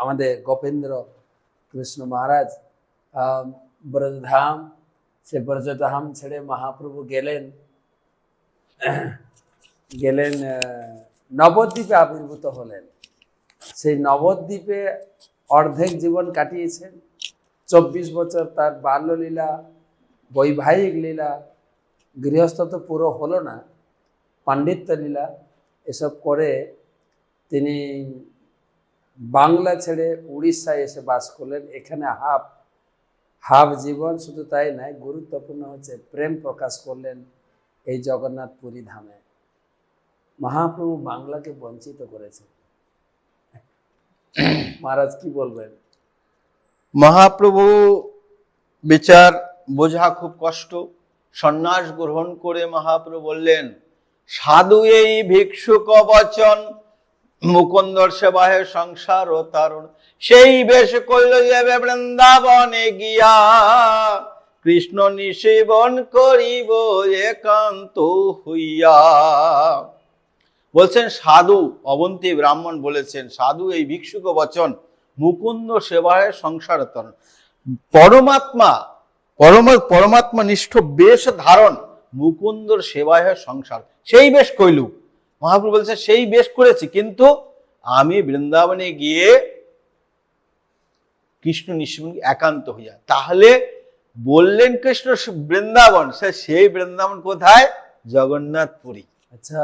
আমাদের গোপেন্দ্র কৃষ্ণ মহারাজ ব্রজধাম, সে ব্রজধাম ছেড়ে মহাপ্রভু গেলেন। গেলেন নবদ্বীপে আবির্ভূত হলেন। সেই নবদ্বীপে অর্ধেক জীবন কাটিয়েছেন। চব্বিশ বছর তার বাল্যলীলা, বৈবাহিক লীলা, গৃহস্থ তো পুরো হলো না, পাণ্ডিত্য লীলা, এসব করে তিনি বাংলা ছেড়ে উড়িষ্যায় এসে বাস করলেন। এখানে হাফ হাফ জীবন শুধু তাই নয়, গুরুত্বপূর্ণ হচ্ছে প্রেম প্রকাশ করলেন এই জগন্নাথ পুরী ধামে। মহাপ্রভু বাংলাকে বঞ্চিত করেছেন। মহারাজ, কি বলবেন? মহাপ্রভু বিচার বোঝা খুব কষ্ট। সন্ন্যাস গ্রহণ করে মহাপ্রভু বললেন, সাধু এই ভিক্ষুক বচন মুকুন্দর সেবাহে সংসার ও তারুণ। সেই বেশ করল যাবে বৃন্দাবনে গিয়া কৃষ্ণ নিষেবন করিব একান্ত হইয়া। বলছেন, সাধু, অবন্তী ব্রাহ্মণ বলেছেন, সাধু এই ভিক্ষুক বচন, মুকুন্দ সেবায় সংসার তরণ। পরমাত্মা, পরম, পরমাত্মা নিষ্ঠ বেশ ধারণ, মুকুন্দর সেবায় সংসার। সেই বেশ কইলু মহাপ্রভু বলছে সেই বেশ করেছি কিন্তু আমি বৃন্দাবনে গিয়ে কৃষ্ণ নিঃসঙ্গ একান্ত হইয়া তাহলে বললেন কৃষ্ণ বৃন্দাবন সে সেই বৃন্দাবন কোথায়? জগন্নাথপুরী। আচ্ছা।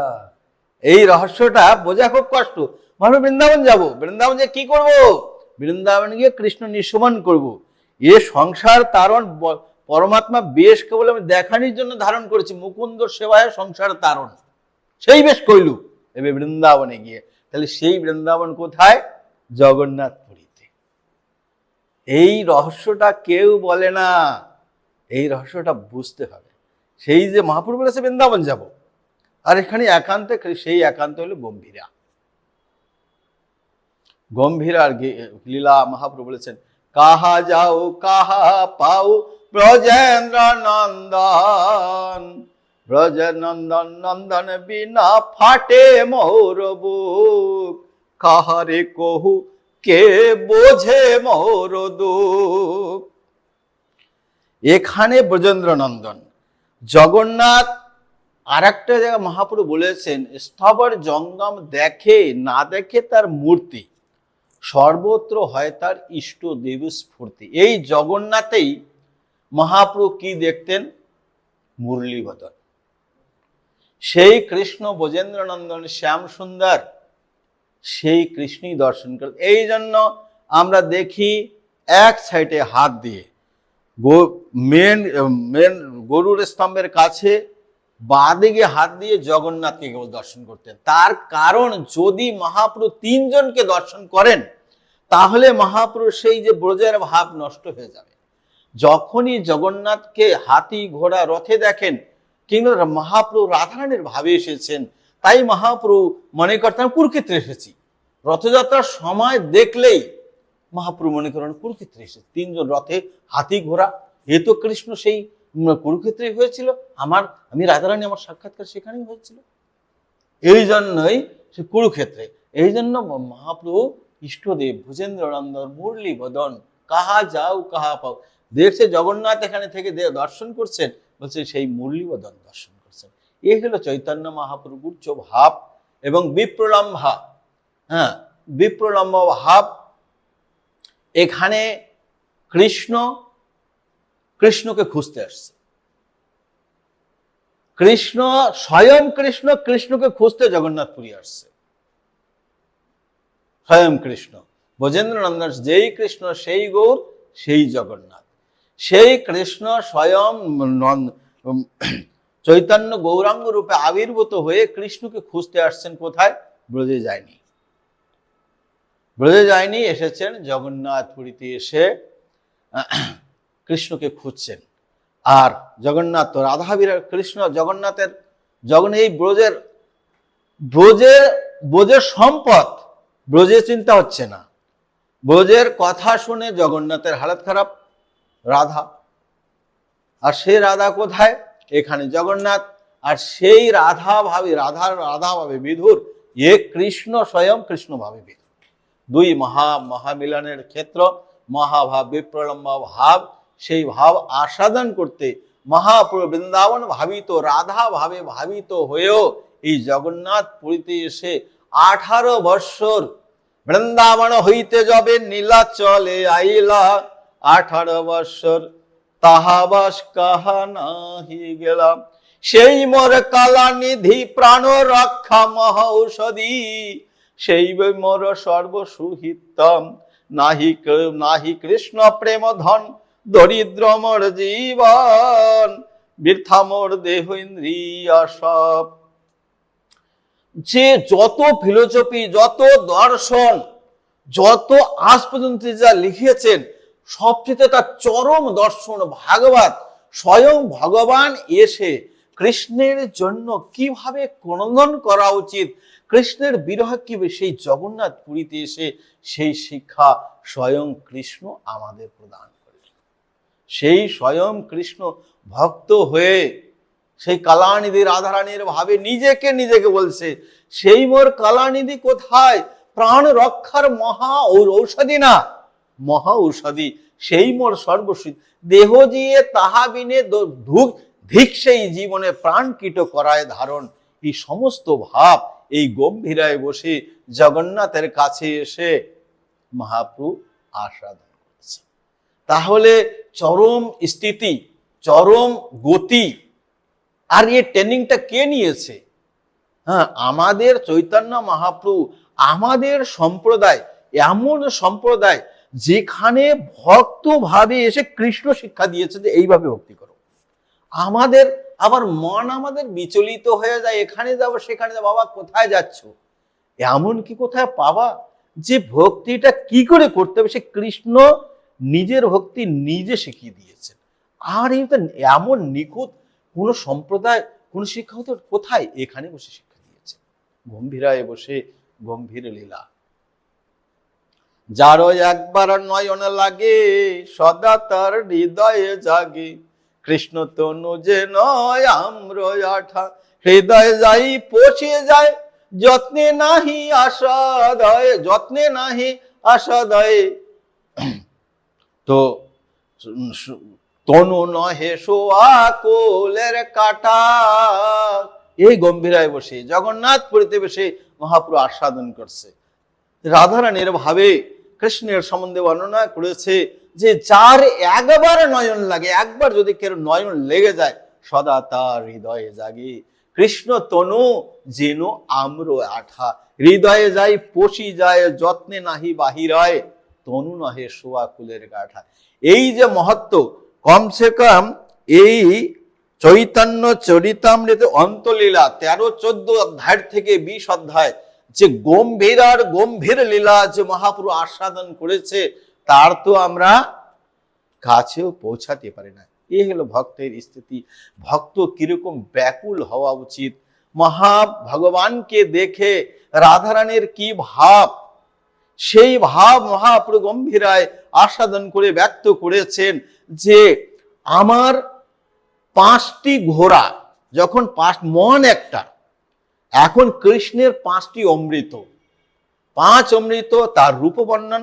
এই রহস্যটা বোঝা খুব কষ্ট। মানুষ বৃন্দাবন যাব। বৃন্দাবন যে কি করব? বৃন্দাবন গিয়ে কৃষ্ণ নিঃসমান করব। এ সংসার তারণ পরমাত্মা বেশ কেবল আমি দেখানির জন্য ধারণ করেছি। মুকুন্দ সেবায় সংসার তারণ। সেই বেশ কইলু, এবে বৃন্দাবনে গিয়ে। তাহলে সেই বৃন্দাবন কোথায়? জগন্নাথপুরীতে এই রহস্যটা কেউ বলে না। এই রহস্যটা বুঝতে হবে। সেই যে মহাপুর বলেছে, বৃন্দাবন যাব। আর এখানে একান্তে, সেই একান্ত হলো গম্ভীরা। গম্ভীরার লীলা মহাপ্রভু বলেছেন, কাহা যাও, কাহা পাও ব্রজেন্দ্র নন্দন ব্রজ নন্দন বিনা ফাটে মোর বুক। কাহারে কহু, কে বোঝে মোর দুঃখ? এখানে ব্রজেন্দ্র নন্দন জগন্নাথ আর একটা জায়গা মহাপ্রভু বলেছেন, স্থবর জঙ্গম দেখে, না দেখে তার মূর্তি। সর্বত্র হয় তার ইষ্ট দেব স্ফূর্তি। এই জগন্নাথেই মহাপ্রভু কি দেখতেন? মুরলীবদন। সেই কৃষ্ণ ব্রজেন্দ্রনন্দন শ্যাম সুন্দর, সেই কৃষ্ণই দর্শন করে এই জন্য আমরা দেখি এক সাইডে হাত দিয়ে গো, মেন মেন গরুর স্তম্ভের কাছে বাঁদিকে হাত দিয়ে জগন্নাথকে কেবল দর্শন করতেন। তার কারণ যদি মহাপ্রভু তিনজনকে দর্শন করেন, তাহলে মহাপ্রভু সেই যে ব্রজের ভাব নষ্ট হয়ে যাবে। যখনই জগন্নাথকে হাতি ঘোড়া রথে দেখেন কিংবা মহাপ্রভু রাধারানীর ভাবে এসেছেন, তাই মহাপ্রভু মনে করতেন কুরুক্ষেত্রে এসেছি। রথযাত্রার সময় দেখলেই মহাপ্রভু মনে করেন কুরুক্ষেত্রে এসেছে। তিনজন রথে হাতি ঘোড়া, এ তো কৃষ্ণ সেই কুরুক্ষেত্রে হয়েছিল, আমার, আমি রাধারানী আমার সাক্ষাৎকার সেখানেই হয়েছিল। এই জন্যই সে কুরুক্ষেত্রে এই জন্য মহাপ্রভু ইষ্টদেব ভুজেন্দ্রনন্দন মুরলী বদন কাহা যাও, কাহা পাও। দেখছে জগন্নাথ এখানে থেকে দর্শন করছেন বলছে, সেই মুরলীবদন দর্শন করছেন। এই হলো চৈতন্য মহাপ্রভুর উচ্চ ভাব এবং বিপ্রলম্ভা। হ্যাঁ বিপ্রলম্ব ভাব। এখানে কৃষ্ণ, কৃষ্ণকে খুঁজতে আসছে। কৃষ্ণ, স্বয়ং কৃষ্ণ, কৃষ্ণকে খুঁজতে জগন্নাথপুরী আসছে। স্বয়ং কৃষ্ণ। ব্রজেন্দ্রনন্দন যেই কৃষ্ণ, সেই গৌর, সেই জগন্নাথ। সেই কৃষ্ণ স্বয়ং চৈতন্য গৌরাঙ্গ রূপে আবির্ভূত হয়ে কৃষ্ণকে খুঁজতে আসছেন কোথায়? ব্রজে যায়নি। ব্রজে যায়নি, এসেছেন জগন্নাথপুরীতে এসে, কৃষ্ণকে খুঁজছেন। আর জগন্নাথ তো কৃষ্ণ, জগন্নাথের জগন এই ব্রজের ব্রজের ব্রজের সম্পদ ব্রজে চিন্তা হচ্ছে না। ব্রজের কথা শুনে জগন্নাথের হালত খারাপ। রাধা। আর সে রাধা কোথায়? এখানে জগন্নাথ। আর সেই রাধা ভাবে রাধার রাধা ভাবে বিধুর, এ কৃষ্ণ স্বয়ং কৃষ্ণ ভাবে বিধুর। দুই মহা, মহামিলনের ক্ষেত্র, মহাভাব, বিপ্রলম্ব ভাব, সেই ভাব আস্বাদন করতে মহাপ্রভু বৃন্দাবন ভাবিত, রাধা ভাবে ভাবিত হয়েও এই জগন্নাথ পুরীতে এসে আঠারো বৎসর বৃন্দাবন হইতে যাবে নীলা চলে আইলা। আঠারো বৎসর তাহাবাস কাহা নাহি গেলাম। সেই মোর কালা নিধি প্রাণ রক্ষা মহা ঔষধি সেই মোর সর্বসুহিতম নাহি নাহি কৃষ্ণ প্রেম ধন, দরিদ্র মোর জীবন, বৃথা মোর দেহ ইন্দ্রিয় সব। যে যত ফিলোসফি, যত দর্শন, যত আজ পর্যন্ত যা লিখিয়েছেন সবচেয়ে তার চরম দর্শন ভাগবত। স্বয়ং ভগবান এসে কৃষ্ণের জন্য কীভাবে ক্রন্দন করা উচিত, কৃষ্ণের বিরহ কি সেই জগন্নাথ পুরীতে এসে সেই শিক্ষা স্বয়ং কৃষ্ণ আমাদের প্রদান করেন সেই স্বয়ং কৃষ্ণ ভক্ত হয়ে সেই কালানিধি রাধারানীর ভাবে নিজেকে নিজেকে বলছে, সেই মোর কালানিধি কোথায়? প্রাণ রক্ষার মহা ঔষধি না। মহা ঔষধি, সেই মোর সর্বসিদ্ধ। দেহ জিয়ে তাহা বিনে ধুক, ধিক সেই জীবনে প্রাণ কীট করায় ধারণ। এই সমস্ত ভাব এই গম্ভীরায় বসে জগন্নাথের কাছে এসে মহাপ্রভু আস্বাদন করছে। তাহলে চরম স্থিতি, চরম গতি, আর এই ট্রেনিংটা কে নিয়েছে? হ্যাঁ আমাদের চৈতন্য মহাপ্রভু, আমাদের সম্প্রদায়, এমন সম্প্রদায় যেখানে ভক্ত ভাবে এসে কৃষ্ণ শিক্ষা দিয়েছে যে এইভাবে ভক্তি করো। আমাদের আবার মন আমাদের বিচলিত হয়ে যায়, এখানে যাব, সেখানে যাব, বাবা কোথায় যাচ্ছ? এমন কি কোথায় পাবা যে ভক্তিটা কি করে করতে হবে? সে কৃষ্ণ নিজের ভক্তি নিজে শিখিয়ে দিয়েছেন আর এটা এমন নিখুঁত কোন সম্প্রদায়, কোন শিক্ষা হতো কোথায়? এখানে বসে শিক্ষা দিয়েছে। গম্ভীরায় বসে গম্ভীর লীলা। যারও একবার নয়ন লাগে, সদা তার হৃদয়ে জাগে। কৃষ্ণ তনু যে নয় আম্র আঠা, হৃদয় যাই পৌঁছে যায়, যত্নে নাহি আশা দয় যত্নে নাহি আশা দয় তো তনু নহে সোয়া কোলের কাটা। এই গম্ভীরায় বসে জগন্নাথ পুরীতে বসে মহাপুর আস্বাদন করছে। রাধারানীর ভাবে কৃষ্ণের সম্বন্ধে বর্ণনা করেছে যে যার একবার নয়ন লাগে, একবার যদি কেউ নয়ন লেগে যায়, সদা তার হৃদয়ে জাগে। কৃষ্ণ তনু যেন আম্র আঠা, হৃদয়ে যাই পশি যায়, যত্নে নাহি বাহিরয়, তনু নহে শোয়া কুলের গাঠা। এই যে মহত্ব, কমসে কম এই চৈতন্য চরিতামৃত অন্তলীলা তেরো চোদ্দ অধ্যায় থেকে বিশ অধ্যায় যে গম্ভীর আর গম্ভীর লীলা যে মহাপুরু আস্বাদন করেছে, তার তো আমরা কাছেও পৌঁছাতে পারি না। এ হলো ভক্তের স্থিতি। ভক্ত কীরকম ব্যাকুল হওয়া উচিত? মহা ভগবানকে দেখে রাধারানীর কি ভাব? সেই ভাব মহাপ্রভু গম্ভীরায় আস্বাদন করে ব্যক্ত করেছেন যে আমার পাঁচটি ঘোড়া, যখন পাঁচ, মন একটা এখন কৃষ্ণের পাঁচটি অমৃত। পাঁচ অমৃত, তার রূপ বর্ণন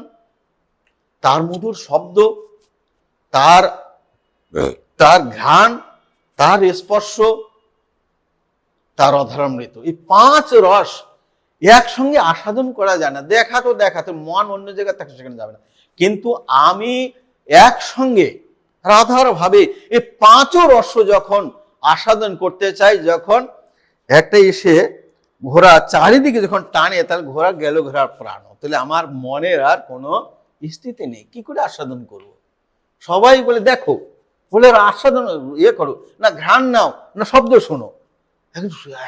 তার মধুর শব্দ, তার তার ঘ্রাণ, তার স্পর্শ, তার অধরামৃত। এই পাঁচ রস একসঙ্গে আস্বাদন করা যায় না। দেখা তো দেখা তো মন অন্য জায়গায় থাকে, সেখানে যাবে না। কিন্তু আমি একসঙ্গে, রাধার ভাবে এই পাঁচও রস যখন আস্বাদন করতে চাই, যখন একটা এসে ঘোড়া চারিদিকে যখন টানে, তাহলে ঘোড়া গেল ঘোড়ার প্রাণ। তাহলে আমার মনের আর কোনো স্থিতি নেই। কি করে আস্বাদন করব? সবাই বলে, দেখো বলে আর আস্বাদন ইয়ে করো, না ঘ্রাণ নাও, না শব্দ শোনো।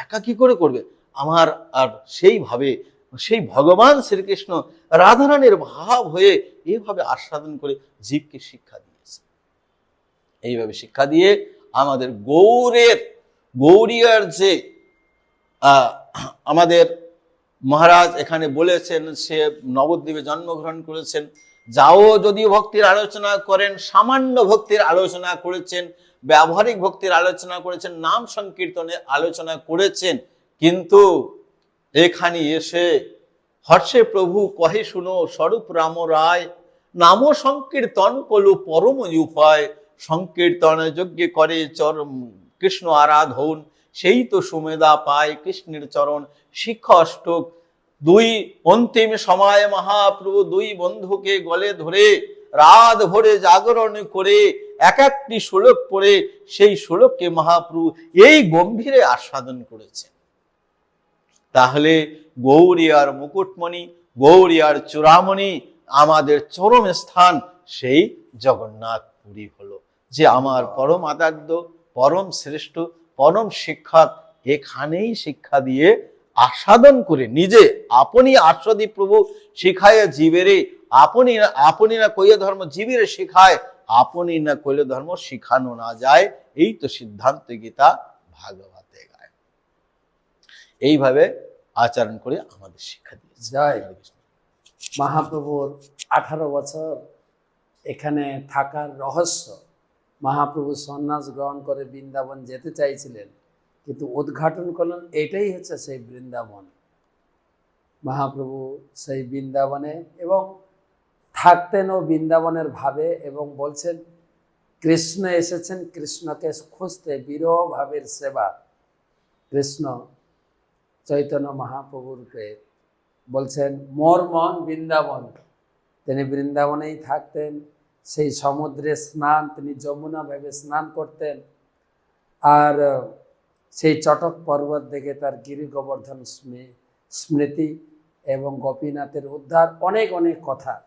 একা কি করে করবে? আমার আর সেইভাবে, সেই ভগবান শ্রীকৃষ্ণ রাধারানীর ভাব হয়ে এইভাবে আস্বাদন করে জীবকে শিক্ষা দিয়েছে। এইভাবে শিক্ষা দিয়ে আমাদের গৌরের, গৌরীয়ার যে আমাদের মহারাজ এখানে বলেছেন, সে নবদ্বীপে জন্মগ্রহণ করেছেন। যাও যদি ভক্তির আলোচনা করেন, সামান্য ভক্তির আলোচনা করেছেন, ব্যবহারিক ভক্তির আলোচনা করেছেন, নাম সংকীর্তনের আলোচনা করেছেন, কিন্তু এখানে এসে হর্ষে প্রভু কহে শুনো, স্বরূপ রাম রায়, নাম সংকীর্তন কলু পরম উপায় সংকীর্তন যজ্ঞে করে চরম কৃষ্ণ আরাধন সেই তো সুমেধা পায় কৃষ্ণের চরণ শিক্ষা অষ্টক দুই অন্তিম সময় মহাপ্রভু দুই বন্ধুকে গলে ধরে রাত ভরে জাগরণ করে এক একটি শ্লোক পড়ে সেই শ্লোককে মহাপ্রভু এই গম্ভীরে আস্বাদন করেছেন তাহলে গৌরিয়ার মুকুটমণি গৌরিয়ার চূড়ামণি, আমাদের চরম স্থান সেই জগন্নাথ পুরী হলো, যে আমার পরম আদার্য পরম শ্রেষ্ঠ পরম শিক্ষা এখানেই শিক্ষা দিয়ে আস্বাদন করে নিজে আপনি আস্বাদি প্রভু শিখায় জীবেরে, আপনি না আপনি না কইয়া ধর্ম জীবেরে শিখায়, আপনি না কইলে ধর্ম শিখানো না যায়। এই তো সিদ্ধান্ত গীতা ভাগবতে গায়। এইভাবে আচরণ করে আমাদের শিক্ষা দিয়ে জয়। মহাপ্রভুর আঠারো বছর এখানে থাকার রহস্য মহাপ্রভু সন্ন্যাস গ্রহণ করে বৃন্দাবন যেতে চাইছিলেন, কিন্তু উদ্ঘাটন করলেন, এটাই হচ্ছে সেই বৃন্দাবন। মহাপ্রভু সেই বৃন্দাবনে এবং থাকতেনও বৃন্দাবনের ভাবে এবং বলছেন, কৃষ্ণ এসেছেন, কৃষ্ণকে খুঁজতে বিরহ ভাবের সেবা। কৃষ্ণ চৈতন্য মহাপ্রভু রূপে বলছেন, মোর মন বৃন্দাবন। তিনি বৃন্দাবনেই থাকতেন সেই সমুদ্রে স্নান, তিনি যমুনা ভেবে স্নান করতেন। আর সেই চটক পর্বত দেখে তার গিরি গোবর্ধন স্মৃ- স্মৃতি এবং গোপীনাথের উদ্ধার অনেক অনেক কথা।